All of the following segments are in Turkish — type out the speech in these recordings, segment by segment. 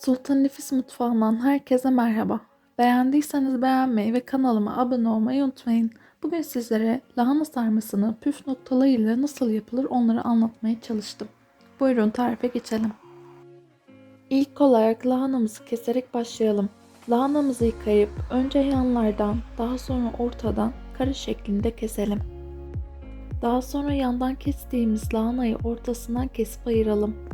Sultan Nefis Mutfağı'ndan herkese merhaba. Beğendiyseniz beğenmeyi ve kanalıma abone olmayı unutmayın. Bugün sizlere lahana sarmasını püf noktalarıyla nasıl yapılır onları anlatmaya çalıştım. Buyurun tarife geçelim. İlk olarak lahanamızı keserek başlayalım. Lahanamızı yıkayıp önce yanlardan daha sonra ortadan kare şeklinde keselim. Daha sonra yandan kestiğimiz lahanayı ortasından kesip ayıralım.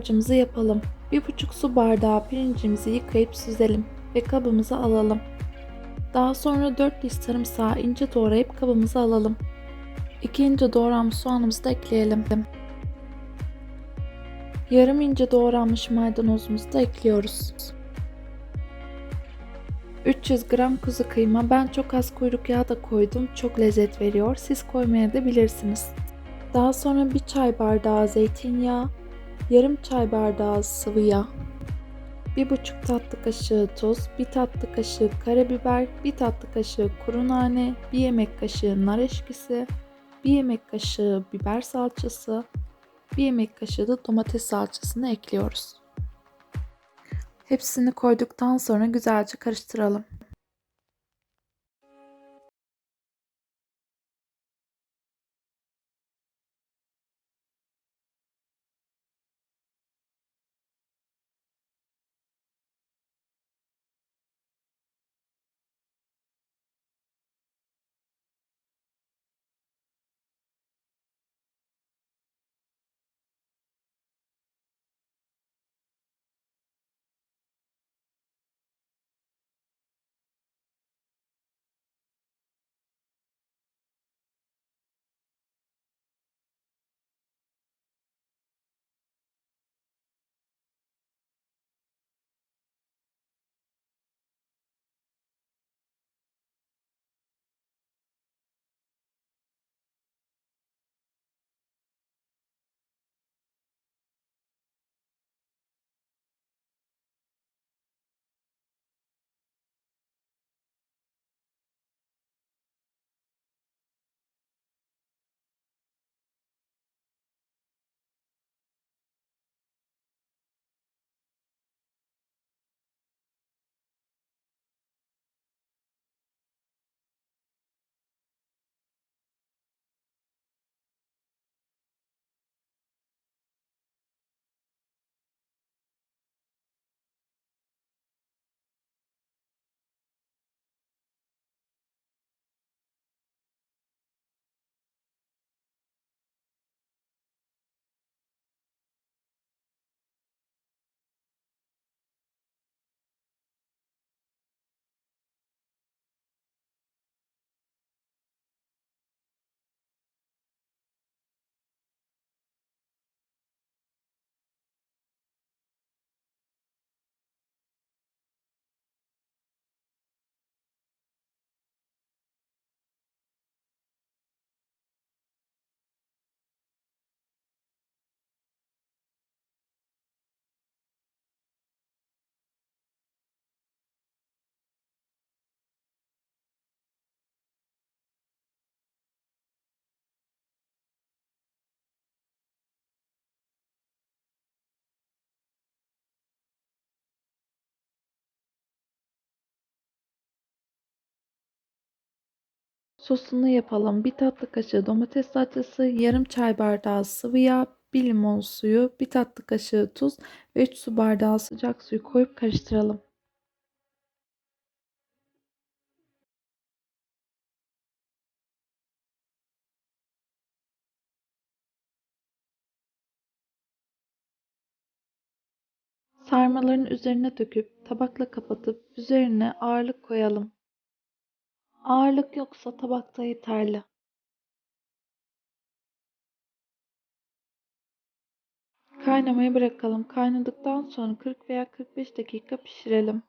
Harcımızı yapalım. 1,5 su bardağı pirincimizi yıkayıp süzelim ve kabımıza alalım. Daha sonra 4 diş sarımsağı ince doğrayıp kabımıza alalım. 2 ince doğranmış soğanımızı da ekleyelim. Yarım ince doğranmış maydanozumuzu da ekliyoruz. 300 gram kuzu kıyma. Ben çok az kuyruk yağı da koydum. Çok lezzet veriyor. Siz koymaya da bilirsiniz. Daha sonra bir çay bardağı zeytinyağı, yarım çay bardağı sıvı yağ, 1,5 tatlı kaşığı tuz, 1 tatlı kaşığı karabiber, 1 tatlı kaşığı kuru nane, 1 yemek kaşığı nar eşkisi, 1 yemek kaşığı biber salçası, 1 yemek kaşığı da domates salçasını ekliyoruz. Hepsini koyduktan sonra güzelce karıştıralım. Sosunu yapalım. Bir tatlı kaşığı domates salçası, yarım çay bardağı sıvı yağ, bir limon suyu, bir tatlı kaşığı tuz ve 3 su bardağı sıcak suyu koyup karıştıralım. Sarmaların üzerine döküp tabakla kapatıp üzerine ağırlık koyalım. Ağırlık yoksa tabakta yeterli. Kaynamaya bırakalım. Kaynadıktan sonra 40 veya 45 dakika pişirelim.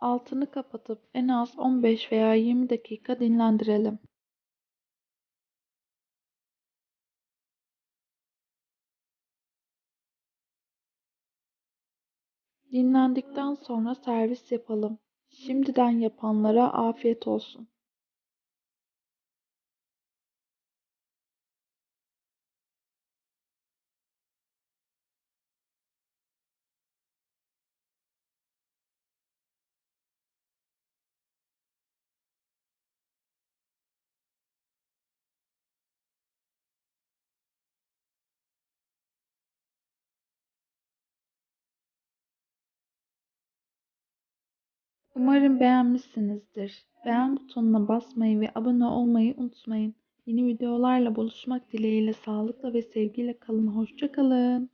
Altını kapatıp en az 15 veya 20 dakika dinlendirelim. Dinlendikten sonra servis yapalım. Şimdiden yapanlara afiyet olsun. Umarım beğenmişsinizdir. Beğen butonuna basmayı ve abone olmayı unutmayın. Yeni videolarla buluşmak dileğiyle sağlıkla ve sevgiyle kalın. Hoşça kalın.